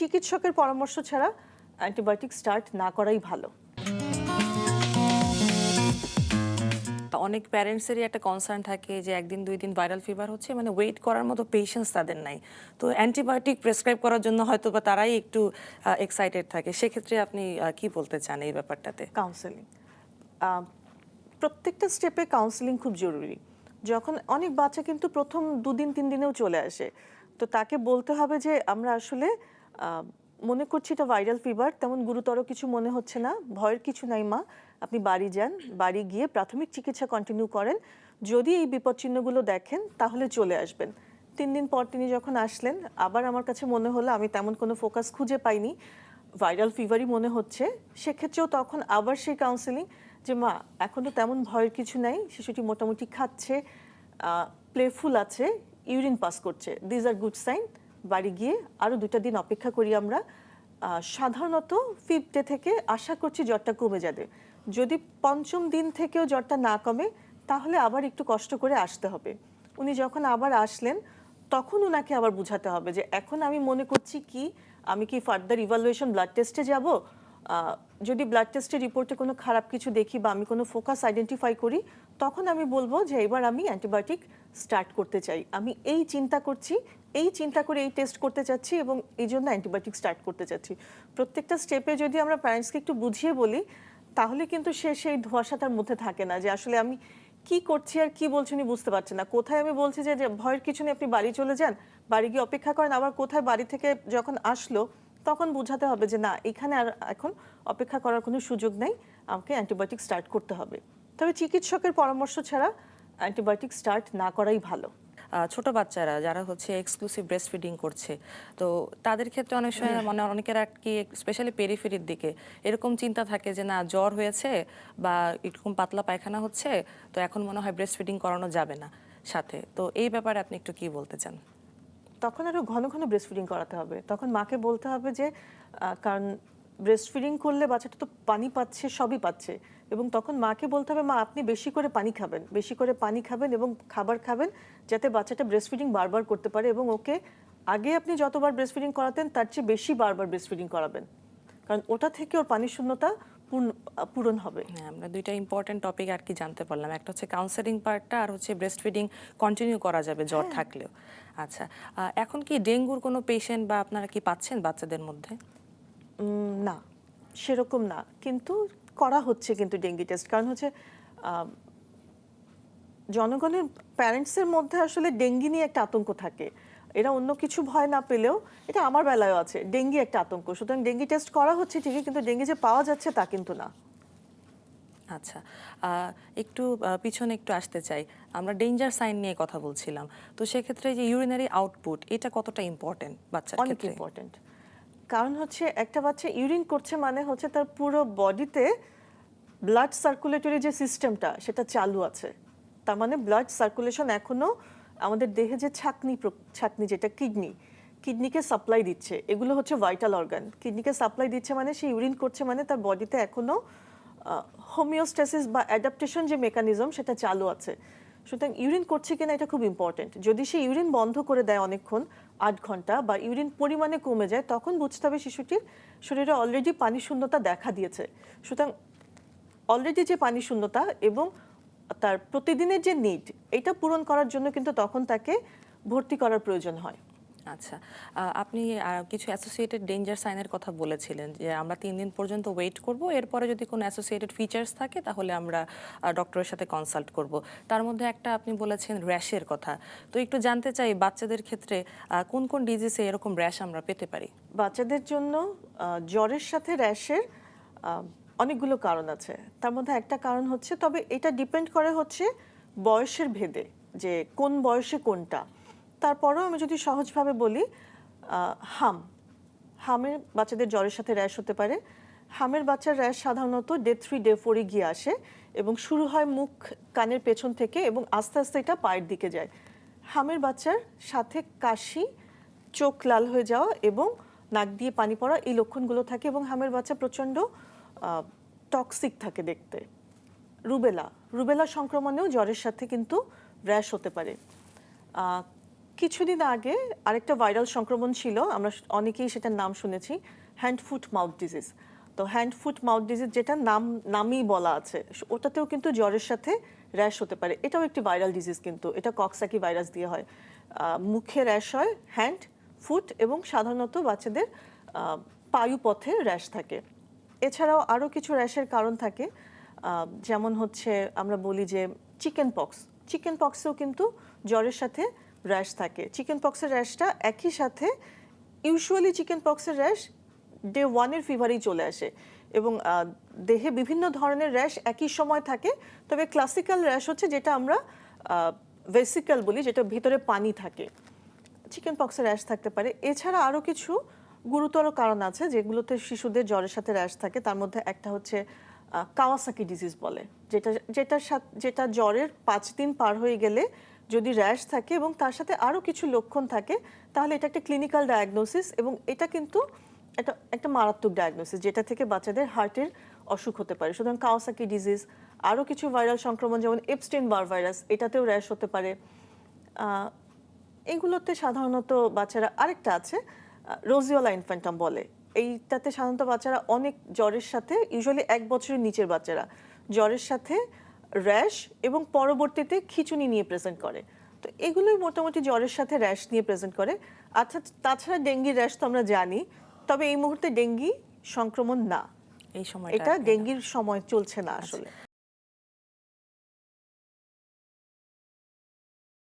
চিকিৎসকের পরামর্শ ছাড়া অ্যান্টিবায়োটিক স্টার্ট না করাই ভালো। অনেক প্যারেন্টসেরই একটা কনসার্ন থাকে যে একদিন দুই দিন ভাইরাল ফিভার হচ্ছে মানে ওয়েট করার মতো পেশেন্স তাদের নাই। তো অ্যান্টিবায়োটিক প্রেসক্রাইব করার জন্য হয়তো বা তারাই একটু এক্সাইটেড থাকে। সেক্ষেত্রে আপনি কি বলতে চান এই ব্যাপারটাতে? কাউন্সেলিং প্রত্যেকটা স্টেপে কাউন্সেলিং খুব জরুরি। যখন অনেক বাচ্চা কিন্তু প্রথম দুদিন তিন দিনেও চলে আসে তো তাকে বলতে হবে যে আমরা আসলে মনে করছি এটা ভাইরাল ফিভার তেমন গুরুতর কিছু মনে হচ্ছে না। ভয়ের কিছু নাই, মা। আপনি বাড়ি যান, বাড়ি গিয়ে প্রাথমিক চিকিৎসা কন্টিনিউ করেন। যদি এই বিপদচিহ্নগুলো দেখেন, তাহলে চলে আসবেন। তিন দিন পর তিনি যখন আসলেন, আবার আমার কাছে মনে হলো, আমি তেমন কোনো ফোকাস খুঁজে পাইনি। ভাইরাল ফিভারই মনে হচ্ছে। সেক্ষেত্রেও তখন আবার সেই কাউন্সেলিং যে, মা, এখন তো তেমন ভয়ের কিছু নাই, শিশুটি মোটামুটি খাচ্ছে প্লেফুল আছে ইউরিন পাস করছে। দিজ আর গুড সাইন বাড়ি গিয়ে আরও দুটা দিন অপেক্ষা করি আমরা সাধারণত ফিফথ ডে থেকে আশা করছি জ্বরটা কমে যাবে। যদি পঞ্চম দিন থেকেও জ্বরটা না কমে, তাহলে আবার একটু কষ্ট করে আসতে হবে। উনি যখন আবার আসলেন, তখন ওনাকে আবার বুঝাতে হবে যে এখন আমি মনে করছি কি, আমি কি ফার্দার ইভালুয়েশন ব্লাড টেস্টে যাব? যদি ব্লাড টেস্টের রিপোর্টে কোনো খারাপ কিছু দেখি বা আমি কোনো ফোকাস আইডেন্টিফাই করি, তখন আমি বলব যে এবার আমি অ্যান্টিবায়োটিক স্টার্ট করতে চাই। আমি এই চিন্তা করছি, এই চিন্তা করে এই টেস্ট করতে চাচ্ছি এবং এই জন্য অ্যান্টিবায়োটিক স্টার্ট করতে চাচ্ছি। প্রত্যেকটা স্টেপে যদি আমরা প্যারেন্টসকে একটু বুঝিয়ে বলি, তাহলে কিন্তু সে সেই ধোয়াশাটার মধ্যে থাকে না যে আসলে আমি কি করছি আর কি বলছি উনি বুঝতে পারছেন না। কোথায় আমি বলছি যে ভয়ের কিছু নেই, আপনি বাড়ি চলে যান, বাড়ি গিয়ে অপেক্ষা করেন, আবার কোথায় বাড়ি থেকে যখন আসলো, তখন বোঝাতে হবে যে না, এখানে আর এখন অপেক্ষা করার কোনো সুযোগ নেই, আমাকে অ্যান্টিবায়োটিক স্টার্ট করতে হবে। তবে চিকিৎসকের পরামর্শ ছাড়া অ্যান্টিবায়োটিক স্টার্ট না করাই ভালো। ছোট বাচ্চারা যারা হচ্ছে এক্সক্লুসিভ ব্রেস্ট ফিডিং করছে তো তাদের ক্ষেত্রে অনেক সময় মানে অনেকের আর কি স্পেশালি পেরিফেরির দিকে এরকম চিন্তা থাকে যে না জ্বর হয়েছে বা এরকম পাতলা পায়খানা হচ্ছে তো এখন মনে হয় ব্রেস্ট ফিডিং করানো যাবে না। সাথে তো এই ব্যাপারে আপনি একটু কি বলতে চান? তখন আরও ঘন ঘন ব্রেস্ট ফিডিং করাতে হবে। তখন মাকে বলতে হবে যে কারণ ব্রেস্ট ফিডিং করলে বাচ্চাটা তো পানি পাচ্ছে সবই পাচ্ছে। এবং তখন মাকে বলতে হবে মা আপনি বেশি করে পানি খাবেন বেশি করে পানি খাবেন এবং খাবার খাবেন যাতে বাচ্চাটা ব্রেস্ট ফিডিং বারবার করতে পারে এবং ওকে আগে আপনি যতবার ব্রেস্ট ফিডিং করাতেন তার চেয়ে বেশি বারবার ব্রেস্ট ফিডিং করাবেন। কারণ ওটা থেকে ওর পানির শূন্যতা পূর্ণ- পূরণ হবে। হ্যাঁ আমরা দুইটা ইম্পর্টেন্ট টপিক আর কি জানতে পারলাম। একটা হচ্ছে কাউন্সেলিং পার্টটা আর হচ্ছে ব্রেস্ট ফিডিং কন্টিনিউ করা যাবে জ্বর থাকলেও। আচ্ছা এখন কি ডেঙ্গুর কোনো পেশেন্ট বা আপনারা কি পাচ্ছেন বাচ্চাদের মধ্যে? না সেরকম না। কিন্তু করা হচ্ছে কিন্তু ডেঙ্গি টেস্ট। কারণ হচ্ছে জনগণের প্যারেন্টসের মধ্যে আসলে ডেঙ্গি নিয়ে একটা আতঙ্ক থাকে। এরা অন্য কিছু ভয় না পেলেও এটা আমার বেলায়ও আছে ডেঙ্গি একটা আতঙ্ক। সুতরাং ডেঙ্গি টেস্ট করা হচ্ছে ঠিকই কিন্তু ডেঙ্গি যে পাওয়া যাচ্ছে তা কিন্তু না। আচ্ছা একটু পিছনে একটু আসতে চাই। আমরা ডেঞ্জার সাইন নিয়ে কথা বলছিলাম। তো সেক্ষেত্রে যে ইউরিনারি আউটপুট এটা কতটা ইম্পর্টেন্ট বাচ্চার অনেক ইম্পর্টেন্ট কারণ হচ্ছে একটা বাচ্চা ইউরিন করছে মানে হচ্ছে তার পুরো বডিতে ব্লাড সার্কুলেটরি যে সিস্টেমটা সেটা চালু আছে। তার মানে ব্লাড সার্কুলেশন এখনও আমাদের দেহে যে ছাকনি ছাকনি যেটা কিডনি, কিডনিকে সাপ্লাই দিচ্ছে, এগুলো হচ্ছে ভাইটাল অর্গান কিডনিকে সাপ্লাই দিচ্ছে মানে সে ইউরিন করছে মানে তার বডিতে এখনও হোমিওস্ট্যাসিস বা অ্যাডাপ্টেশন যে মেকানিজম সেটা চালু আছে। সুতরাং ইউরিন করছে কিনা এটা খুব ইম্পর্টেন্ট যদি সে ইউরিন বন্ধ করে দেয় অনেকক্ষণ আট ঘণ্টা বা ইউরিন পরিমাণে কমে যায়, তখন বুঝতে হবে শিশুটির শরীরে অলরেডি পানি শূন্যতা দেখা দিয়েছে। সুতরাং অলরেডি যে পানি শূন্যতা এবং তার প্রতিদিনের যে নিড এটা পূরণ করার জন্য কিন্তু তখন তাকে ভর্তি করার প্রয়োজন হয়। আচ্ছা আপনি কিছু অ্যাসোসিয়েটেড ডেঞ্জার সাইনের কথা বলেছিলেন যে আমরা তিন দিন পর্যন্ত ওয়েট করব, এরপরে যদি কোনো অ্যাসোসিয়েটেড ফিচার্স থাকে তাহলে আমরা ডক্টরের সাথে কনসাল্ট করব। তার মধ্যে একটা আপনি বলেছেন র্যাশের কথা। তো একটু জানতে চাই বাচ্চাদের ক্ষেত্রে কোন কোন ডিজিজে এরকম র্যাশ আমরা পেতে পারি? বাচ্চাদের জন্য জ্বরের সাথে র্যাশের অনেকগুলো কারণ আছে। তার মধ্যে একটা কারণ হচ্ছে, তবে এটা ডিপেন্ড করে হচ্ছে বয়সের ভেদে, যে কোন বয়সে কোনটা। তারপরেও আমি যদি সহজভাবে বলি হাম। হামের বাচ্চাদের জ্বরের সাথে র্যাশ হতে পারে। হামের বাচ্চার র্যাশ সাধারণত ডে থ্রি, ডে ফোরে গিয়ে আসে এবং শুরু হয় মুখ, কানের পেছন থেকে এবং আস্তে আস্তে এটা পায়ের দিকে যায়। হামের বাচ্চার সাথে কাশি, চোখ লাল হয়ে যাওয়া এবং নাক দিয়ে পানি পড়া এই লক্ষণগুলো থাকে এবং হামের বাচ্চা প্রচণ্ড টক্সিক থাকে দেখতে। রুবেলা। রুবেলা সংক্রমণেও জ্বরের সাথে কিন্তু র্যাশ হতে পারে। কিছুদিন আগে আরেকটা ভাইরাল সংক্রমণ ছিল, আমরা অনেকেই সেটার নাম শুনেছি হ্যান্ড ফুট মাউথ ডিজিজ তো হ্যান্ড ফুট মাউথ ডিজিজ যেটা নাম, নামই বলা আছে, ওটাতেও কিন্তু জ্বরের সাথে র্যাশ হতে পারে। এটাও একটি ভাইরাল ডিজিজ কিন্তু, এটা কক্সাকি ভাইরাস দিয়ে হয়। মুখে র্যাশ হয় হ্যান্ড ফুট এবং সাধারণত বাচ্চাদের পায়ুপথে র্যাশ থাকে। এছাড়াও আরও কিছু র্যাশের কারণ থাকে যেমন হচ্ছে আমরা বলি যে চিকেন পক্স চিকেন পক্সেও কিন্তু জ্বরের সাথে র্যাশ থাকে। চিকেন পক্সের র্যাশটা একই সাথে ইউজুয়ালি চিকেন পক্সের র্যাশ ডে ওয়ানের ফিভারেই চলে আসে। এবং দেহে বিভিন্ন ধরনের র্যাশ একই সময় থাকে। তবে ক্লাসিক্যাল র্যাশ হচ্ছে যেটা আমরা ভেসিক্যাল বলি, যেটা ভিতরে পানি থাকে। চিকেন পক্সের র্যাশ থাকতে পারে। এছাড়া আরও কিছু গুরুতর কারণ আছে, যেগুলোতে শিশুদের জ্বরের সাথে র্যাশ থাকে। তার মধ্যে একটা হচ্ছে কাওয়াসাকি ডিজিজ বলে। যেটা, যেটার সাথে, যেটা জ্বরের পাঁচ দিন পার হয়ে গেলে যদি র্যাশ থাকে এবং তার সাথে আরও কিছু লক্ষণ থাকে, তাহলে এটা একটা ক্লিনিক্যাল ডায়াগনোসিস এবং এটা কিন্তু একটা একটা মারাত্মক ডায়াগনোসিস যেটা থেকে বাচ্চাদের হার্টের অসুখ হতে পারে। সুতরাং কাওসাকি ডিজিজ আরও কিছু ভাইরাল সংক্রমণ যেমন এপস্টেন বার ভাইরাস এটাতেও র্যাশ হতে পারে। এগুলোতে সাধারণত বাচ্চারা আরেকটা আছে রোজিওলা ইনফ্যান্টাম বলে। এইটাতে সাধারণত বাচ্চারা অনেক জ্বরের সাথে ইউজুয়ালি এক বছরের নিচের বাচ্চারা, জ্বরের সাথে র্যাশ এবং পরবর্তীতে খিচুনি নিয়ে প্রেজেন্ট করে। তো এগুলোই মোটামুটি জ্বরের সাথে র্যাশ নিয়ে প্রেজেন্ট করে। আচ্ছা তাছাড়া ডেঙ্গির র্যাশ তো আমরা জানি তবে এই মুহূর্তে ডেঙ্গি সংক্রমণ না। এই সময় এটা ডেঙ্গির সময় চলছে না আসলে।